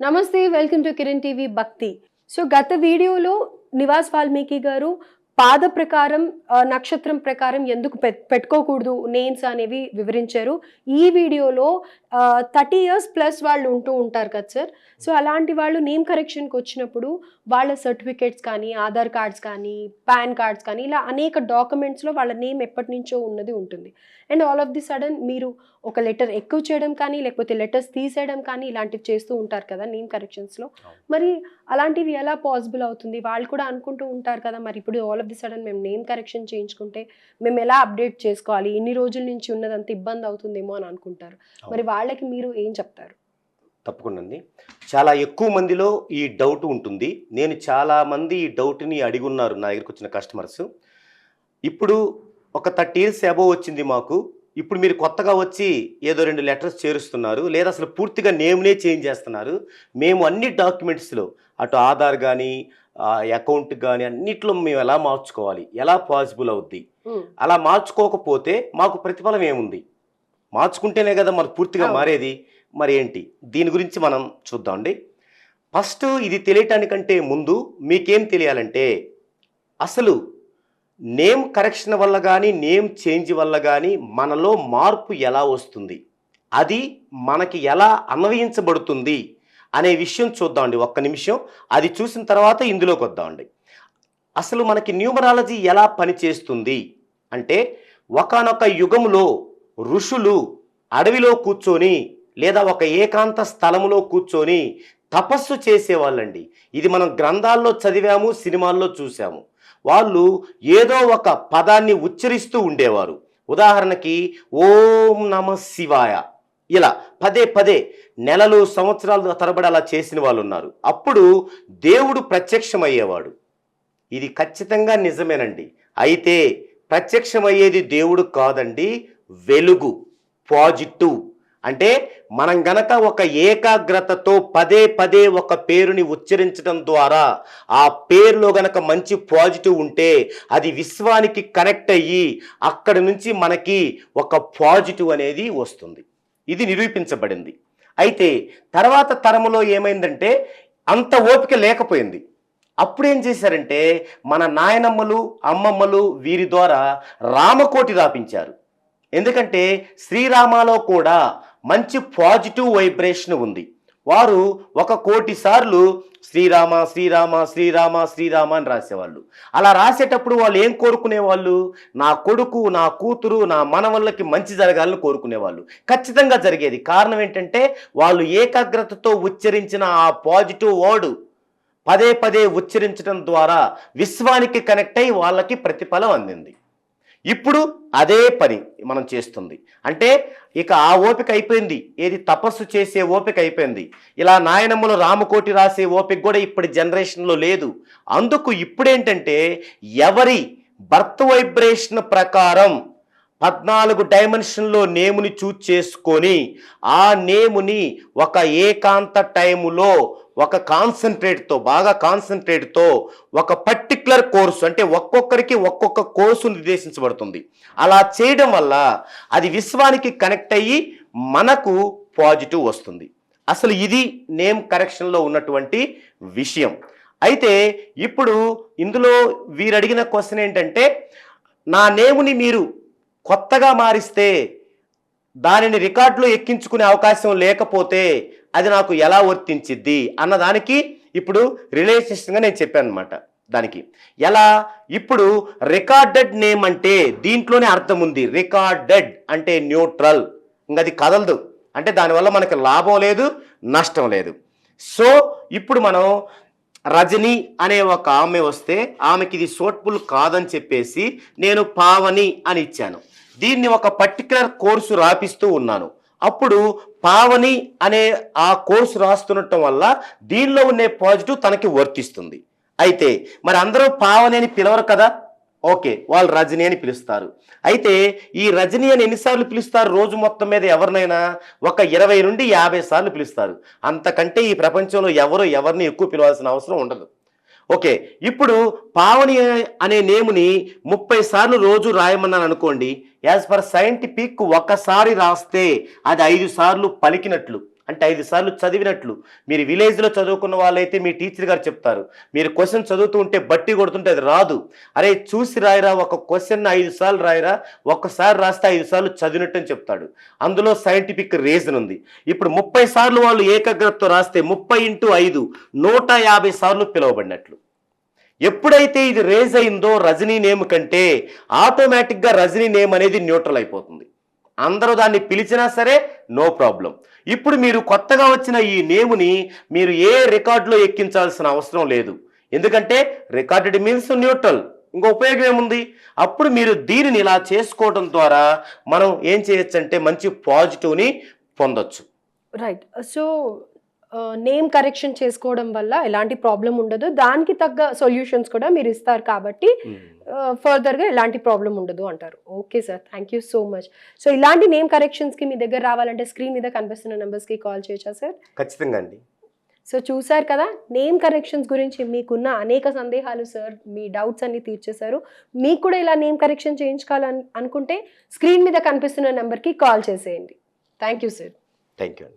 నమస్తే welcome to Kiran TV Bhakti. So గత వీడియోలో నివాస్ వాల్మీకి గారు పాద ప్రకారం నక్షత్రం ప్రకారం ఎందుకు పెట్- పెట్టుకోకూడదు? నేమ్స్ అనేవి వివరించారు. ఈ వీడియోలో థర్టీ ఇయర్స్ ప్లస్ వాళ్ళు ఉంటూ ఉంటారు కదా సార్. సో అలాంటి వాళ్ళు నేమ్ కరెక్షన్కి వచ్చినప్పుడు వాళ్ళ సర్టిఫికేట్స్ కానీ ఆధార్ కార్డ్స్ కానీ పాన్ కార్డ్స్ కానీ ఇలా అనేక డాక్యుమెంట్స్లో వాళ్ళ నేమ్ ఎప్పటి నుంచో ఉన్నది ఉంటుంది. And all of the sudden మీరు ఒక లెటర్ ఎక్కువ చేయడం కానీ లేకపోతే లెటర్స్ తీసేయడం కానీ ఇలాంటివి చేస్తూ ఉంటారు కదా నేమ్ కరెక్షన్స్లో. మరి అలాంటివి ఎలా పాసిబుల్ అవుతుంది? వాళ్ళు కూడా అనుకుంటూ ఉంటారు కదా మరి. ఇప్పుడు ఆల్ ఆఫ్ ది సడన్ మేము నేమ్ కరెక్షన్ చేయించుకుంటే మేము ఎలా అప్డేట్ చేసుకోవాలి? ఇన్ని రోజుల నుంచి ఉన్నదంత ఇబ్బంది అవుతుందేమో అని అనుకుంటారు. మరి వాళ్ళకి మీరు ఏం చెప్తారు? తప్పకుండా అండి. చాలా ఎక్కువ మందిలో ఈ డౌట్ ఉంటుంది. నేను చాలా మంది ఈ డౌట్ని అడిగి ఉన్నారు నా దగ్గరికి వచ్చిన కస్టమర్స్ ఇప్పుడు ఒక థర్టీ ఇయర్స్ అబోవ్ వచ్చింది మాకు. ఇప్పుడు మీరు కొత్తగా వచ్చి ఏదో రెండు లెటర్స్ చేరుస్తున్నారు లేదా అసలు పూర్తిగా నేమ్నే చేంజ్ చేస్తున్నారు. మేము అన్ని డాక్యుమెంట్స్లో అటు ఆధార్ కానీ అకౌంట్ కానీ అన్నిట్లో మేము ఎలా మార్చుకోవాలి? ఎలా పాసిబుల్ అవుద్ది? అలా మార్చుకోకపోతే మాకు ప్రతిఫలం ఏముంది? మార్చుకుంటేనే కదా మరి పూర్తిగా. మారేది. మరి ఏంటి? దీని గురించి మనం చూద్దామండి ఫస్ట్ ఇది తెలియటానికంటే ముందు మీకేం తెలియాలంటే అసలు నేమ్ కరెక్షన్ వల్ల కానీ నేమ్ చేంజ్ వల్ల కానీ మనలో మార్పు ఎలా వస్తుంది? అది మనకి ఎలా అన్వయించబడుతుంది అనే విషయం చూద్దామండి. ఒక్క నిమిషం. అది చూసిన తర్వాత ఇందులోకి వద్దామండి. అసలు మనకి న్యూమరాలజీ ఎలా పనిచేస్తుంది? అంటే ఒకానొక యుగంలో ఋషులు అడవిలో కూర్చొని లేదా ఒక ఏకాంత స్థలంలో కూర్చొని తపస్సు చేసేవాళ్ళండి. ఇది మనం గ్రంథాల్లో చదివాము సినిమాల్లో చూసాము వాళ్ళు ఏదో ఒక పదాన్ని ఉచ్చరిస్తూ ఉండేవారు. ఉదాహరణకి ఓం నమ శివాయ. ఇలా పదే పదే నెలలు సంవత్సరాలు తరబడి అలా చేసిన వాళ్ళు ఉన్నారు. అప్పుడు దేవుడు ప్రత్యక్షమయ్యేవాడు. ఇది ఖచ్చితంగా నిజమేనండి. అయితే ప్రత్యక్షమయ్యేది దేవుడు కాదండి వెలుగు పాజిటివ్. అంటే మనం గనక ఒక ఏకాగ్రతతో పదే పదే ఒక పేరుని ఉచ్చరించడం ద్వారా ఆ పేరులో గనక మంచి పాజిటివ్ ఉంటే అది విశ్వానికి కనెక్ట్ అయ్యి అక్కడి నుంచి మనకి ఒక పాజిటివ్ అనేది వస్తుంది. ఇది నిరూపించబడింది. అయితే తర్వాత తరములో ఏమైందంటే అంత ఓపిక లేకపోయింది. అప్పుడు ఏం చేశారంటే మన నాయనమ్మలు అమ్మమ్మలు వీరి ద్వారా రామకోటి రాపించారు. ఎందుకంటే శ్రీరామాలో కూడా మంచి పాజిటివ్ వైబ్రేషన్ ఉంది. వారు ఒక కోటి సార్లు శ్రీరామ శ్రీరామ శ్రీరామ శ్రీరామ అని రాసేవాళ్ళు. అలా రాసేటప్పుడు వాళ్ళు ఏం కోరుకునేవాళ్ళు? నా కొడుకు నా కూతురు నా మనవళ్ళకి మంచి జరగాలని కోరుకునేవాళ్ళు. ఖచ్చితంగా జరిగేది. కారణం ఏంటంటే వాళ్ళు ఏకాగ్రతతో ఉచ్చరించిన ఆ పాజిటివ్ వర్డ్ పదే పదే ఉచ్చరించడం ద్వారా విశ్వానికి కనెక్ట్ అయి వాళ్ళకి ప్రతిఫలం అందింది. ఇప్పుడు అదే పని మనం చేస్తుంది. అంటే ఇక ఆ ఓపిక అయిపోయింది. ఏది తపస్సు చేసే ఓపిక అయిపోయింది. ఇలా నాయనమ్మలు రామకోటి రాసే ఓపిక కూడా ఇప్పటి జనరేషన్లో లేదు. అందుకు ఇప్పుడేంటంటే ఎవరి బర్త్ వైబ్రేషన్ ప్రకారం పద్నాలుగు డైమెన్షన్లో నేముని చూజ్ చేసుకొని ఆ నేముని ఒక ఏకాంత టైములో ఒక కాన్సన్ట్రేట్తో బాగా కాన్సన్ట్రేట్తో ఒక పర్టిక్యులర్ కోర్సు అంటే ఒక్కొక్కరికి ఒక్కొక్క కోర్సు నిర్దేశించబడుతుంది. అలా చేయడం వల్ల అది విశ్వానికి కనెక్ట్ అయ్యి మనకు పాజిటివ్ వస్తుంది. అసలు ఇది నేమ్ కరెక్షన్లో ఉన్నటువంటి విషయం. అయితే ఇప్పుడు ఇందులో వీరు అడిగిన క్వశ్చన్ ఏంటంటే నా నేముని మీరు కొత్తగా మారిస్తే దానిని రికార్డులో ఎక్కించుకునే అవకాశం లేకపోతే అది నాకు ఎలా వర్తించిద్ది అన్నదానికి ఇప్పుడు రిలేషన్గా నేను చెప్పాను అనమాట దానికి ఎలా? ఇప్పుడు రికార్డెడ్ నేమ్ అంటే దీంట్లోనే అర్థం ఉంది. రికార్డెడ్ అంటే న్యూట్రల్. ఇంకా అది కదలదు. అంటే దానివల్ల మనకి లాభం లేదు నష్టం లేదు. సో ఇప్పుడు మనం రజని అనే ఒక ఆమె వస్తే ఆమెకి ఇది సూటబుల్ కాదని చెప్పేసి నేను పావని అని ఇచ్చాను. దీన్ని ఒక పర్టికులర్ కోర్సు రాపిస్తూ ఉన్నాను. అప్పుడు పావని అనే ఆ కోర్సు రాస్తుండటం వల్ల దీనిలో ఉండే పాజిటివ్ తనకి వర్తిస్తుంది. అయితే మరి అందరూ పావని అని పిలవరు కదా? ఓకే వాళ్ళు రజని అని పిలుస్తారు. అయితే ఈ రజని అని ఎన్నిసార్లు పిలుస్తారు రోజు మొత్తం మీద ఎవరినైనా? ఒక ఇరవై నుండి యాభై సార్లు పిలుస్తారు. అంతకంటే ఈ ప్రపంచంలో ఎవరు ఎవరిని ఎక్కువ పిలవాల్సిన అవసరం ఉండదు. ఓకే ఇప్పుడు పావని అనే నేముని ముప్పై సార్లు రోజు రాయమన్నాను అనుకోండి యాజ్ పర్ సైంటిఫిక్ ఒకసారి రాస్తే అది ఐదు సార్లు పలికినట్లు. అంటే ఐదు సార్లు చదివినట్లు. మీరు విలేజ్లో చదువుకున్న వాళ్ళైతే మీ టీచర్ గారు చెప్తారు. మీరు క్వశ్చన్ చదువుతూ ఉంటే బట్టి కొడుతుంటే అది రాదు. అరే చూసి రాయరా ఒక క్వశ్చన్ ఐదు సార్లు రాయరా ఒక్కసారి రాస్తే ఐదు సార్లు చదివినట్టు అని చెప్తాడు. అందులో సైంటిఫిక్ రీజన్ ఉంది. ఇప్పుడు ముప్పై సార్లు వాళ్ళు ఏకాగ్రతతో రాస్తే ముప్పై ఇంటూ ఐదు నూట యాభై సార్లు పిలువబడినట్లు. ఎప్పుడైతే ఇది రేజ్ అయిందో రజనీ నేమ్ కంటే ఆటోమేటిక్గా రజనీ నేమ్ అనేది న్యూట్రల్ అయిపోతుంది. అందరూ దాన్ని పిలిచినా సరే నో ప్రాబ్లం. ఇప్పుడు మీరు కొత్తగా వచ్చిన ఈ నేముని మీరు ఏ రికార్డులో ఎక్కించాల్సిన అవసరం లేదు. ఎందుకంటే రికార్డెడ్ మీన్స్ న్యూట్రల్. ఇంకో ఉపయోగం ఏముంది? అప్పుడు మీరు దీనిని ఇలా చేసుకోవడం ద్వారా మనం ఏం చేయొచ్చు అంటే మంచి పాజిటివ్ని పొందొచ్చు. రైట్ సో నేమ్ కరెక్షన్ చేసుకోవడం వల్ల ఎలాంటి ప్రాబ్లం ఉండదు. దానికి తగ్గ సొల్యూషన్స్ కూడా మీరు ఇస్తారు కాబట్టి ఫర్దర్గా ఎలాంటి ప్రాబ్లం ఉండదు అంటారు. Okay sir thank you so much so ఇలాంటి నేమ్ కరెక్షన్స్కి మీ దగ్గర రావాలంటే స్క్రీన్ మీద కనిపిస్తున్న నెంబర్స్కి కాల్ చేయొచ్చా సార్ ఖచ్చితంగా అండి. సో చూసారు కదా నేమ్ కరెక్షన్స్ గురించి మీకున్న అనేక సందేహాలు సార్ మీ డౌట్స్ అన్ని తీర్చేశారు. మీకు కూడా ఇలా నేమ్ కరెక్షన్ చేయించుకోవాలని అనుకుంటే స్క్రీన్ మీద కనిపిస్తున్న నెంబర్కి కాల్ చేసేయండి. Thank you sir thank you